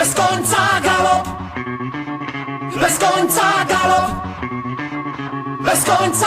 Bez końca galop. Bez końca galop. Bez końca